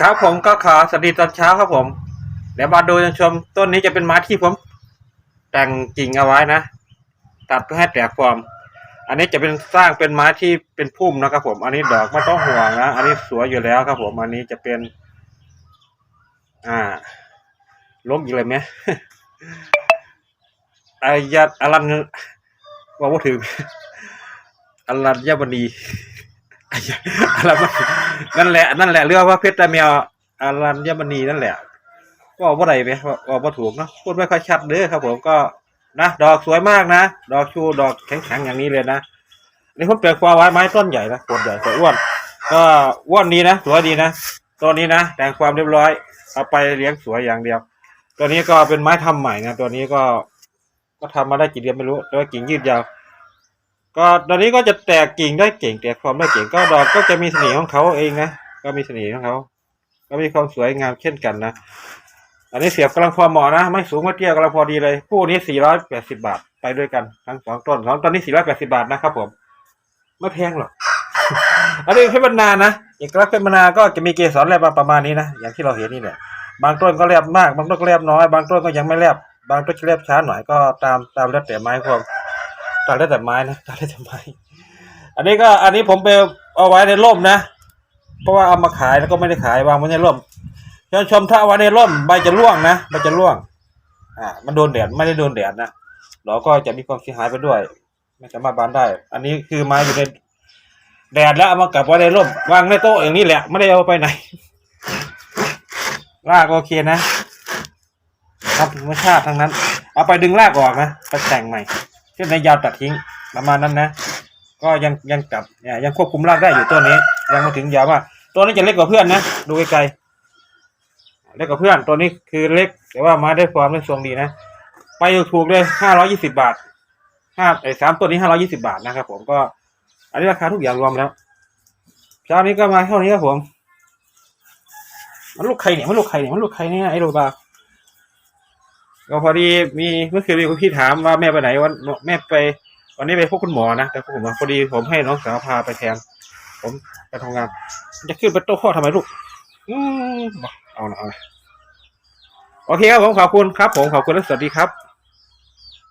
ครับผมก็ขอสวัสดีตอนเช้าครับผม เดี๋ยวมาดูชมต้นนี้จะเป็นไม้ที่ผม แต่งกิ่งเอาไว้นะ ตัดเพื่อให้แตกฟอร์มอันนี้จะเป็นสร้างเป็นไม้ที่เป็นพุ่มนะครับผม อันนี้ดอกไม่ต้องห่วงนะอันนี้สวยอยู่แล้วครับ ผมอันนี้จะเป็น อ่าล้มอีกเลยไหมอายาอลันว่าว่าถึงอลัญญบณีอายะอลัญญบณี นั่นแหละนั่นแหละเรียกว่าเพชรตาแมวอลัญญบณีนั่นแหละ ก็ว่าไรไหมว่าว่าถูกเนอะพูดไม่ค่อยชัดเด้อครับ ผมก็นะดอกสวยมากนะดอกชูดอกแข็งๆอย่างนี้เลยนะนี่ผมเปลือกฟ้าไว้ไม้ต้นใหญ่นะต้นใหญ่สวยอ้วน ก็อ้วนดีนะสวยดีนะตัวนี้นะแต่งความเรียบร้อยเอาไปเลี้ยงสวยอย่างเดียว ตัวนี้ก็เป็นไม้ทำใหม่นะตัวนี้ก็ ก็ทำมาได้กี่เดือนไม่รู้แต่ว่ากิ่งยืดยาว ก็ตอนนี้ก็จะแตกกิ่งได้เก่งแตกความได้เก่งก็ดอกก็จะมีเสน่ห์ของเขาเองนะก็มีเสน่ห์ของเขาก็มีความสวยงามเช่นกันนะอันนี้เสียบกำลังพอเหมาะนะ ไม่สูงไม่เตี้ยกำลังพอดีเลยคู่นี้480บาทไปด้วยกันทั้งสองต้นสองต้นนี้480บาทนะครับผมไม่แพงหรอกอันนี้เพชรบรรณานะเอกลักษณ์เพชรบรรณาก็จะมีเกสรแลบมาประมาณนี้นะอย่างที่เราเห็นนี่แหละบางต้นก็แลบมากบางต้นก็แลบน้อย บางต้นก็ยังไม่แลบบางต้นจะแลบช้าหน่อยก็ตามตามแล้วแต่ไม้ความ ตามแล้แต่ไม้นะตามแล้แต่ไม้ อันนี้ก็อันนี้ผมไปเอาไว้ในร่มนะ เพราะว่าเอามาขายแล้วก็ไม่ได้ขายวางไว้ในร่มท่านชมถ้าเอาไว้ในร่มใบจะร่วงนะใบจะร่วง อ่า มันโดนแดดไม่ได้โดนแดดนะเราก็จะมีความเสียหายไปด้วย ไม่สามารถบานได้ อันนี้คือไม้อยู่ในแดดแล้วเอามากลับไว้ในร่มวางในโต๊ะอย่างนี้แหละไม่ได้เอาไปไหนรากโอเคนะครับธรรมชาติทั้งนั้น เอาไปดึงรากออกนะไปแต่งใหม่ เช่นในยาวตัดทิ้งประมาณนั้นนะ ก็ยังยังกลับเนี่ยยังควบคุมรากได้อยู่ตัวนี้ ยังม่ถึงยาวมาตัวนี้จะเล็กกว่าเพื่อนนะดูไกลๆเล็กกว่าเพื่อนตัวนี้คือเล็ก แต่ว่ามาได้ความได้ทรงดีนะ ไปถูกเลยห้าร้อยี่สิบาทห้าไอ้สามตัวนี้ห้าร้อยี่สิบาทนะครับ ผมก็ อันนี้ราคาทุกอย่างรวมแล้วเช้านี้ก็มาเท่านี้ครับผมมันลูกใครเนี่ยมันลูกใครเนี่ยมันลูกใครเนี่ยไอ้โรบา ก็พอดีมีเมื่อคืนมีคนพี่ถามว่าแม่ไปไหนวันแม่ไป วันนี้ไปพบคุณหมอนะแต่ผมพอดีผมให้น้องสาวพาไปแทนผมไปทำงาน จะขึ้นไปโต๊ะข้อทำไมลูก อืมเอาละเอาโอเคครับผมขอบคุณครับ ผมขอบคุณและสวัสดีครับ